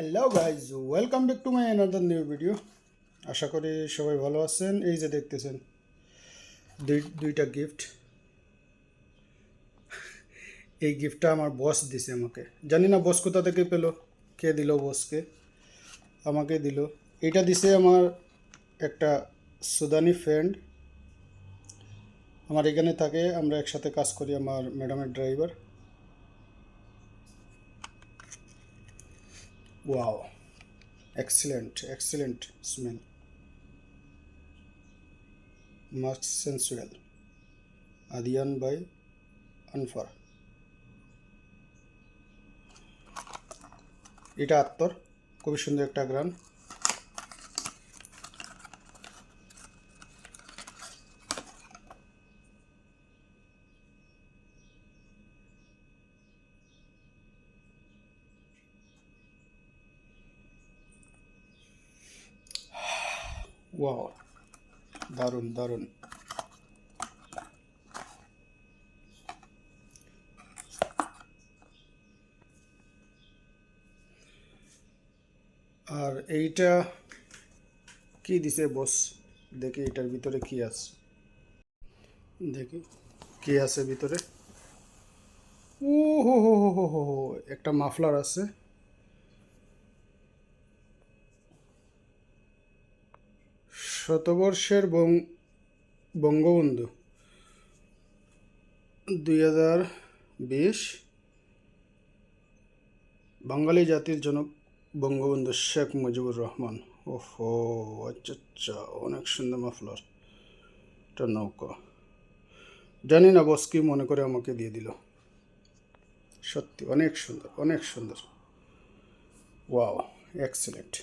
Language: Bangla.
Hello guys welcome back to my another new video আশা করি সবাই ভালো আছেন। এই যে দেখতেছেন, দুই, দুইটা গিফট এই গিফটটা আমার বস দিছে আমাকে। জানি না বস কোথা থেকে পেল, কে দিল বসকে আমাকে দিল। এটা দিছে আমার একটা সুদানি ফ্রেন্ড আমার এখানে থাকে, আমরা একসাথে কাজ করি আমার ম্যাডামের driver Wow. Excellent, excellent smell. Much sensual. Adiyan by Anfar. এটা আত্মর খুবই সুন্দর একটা গ্রান ওয়াও দারুণ দারুণ আর এইটা কি দিছে বস দেখি এটার ভিতরে কি আছে দেখি কি আছে ভিতরে ও হো হো হো হো হো হো, একটা মাফলার আছে শতবর্ষের বঙ্গবন্ধু দুই হাজার বিশ বাঙালি জাতির জনক বঙ্গবন্ধু শেখ মুজিবুর রহমান। ওহো আচ্ছা আচ্ছা অনেক সুন্দর মাফলার। এটা নৌকা। জানি না বস কি মনে করে আমাকে দিয়ে দিল। সত্যি, অনেক সুন্দর অনেক সুন্দর। Wow, excellent.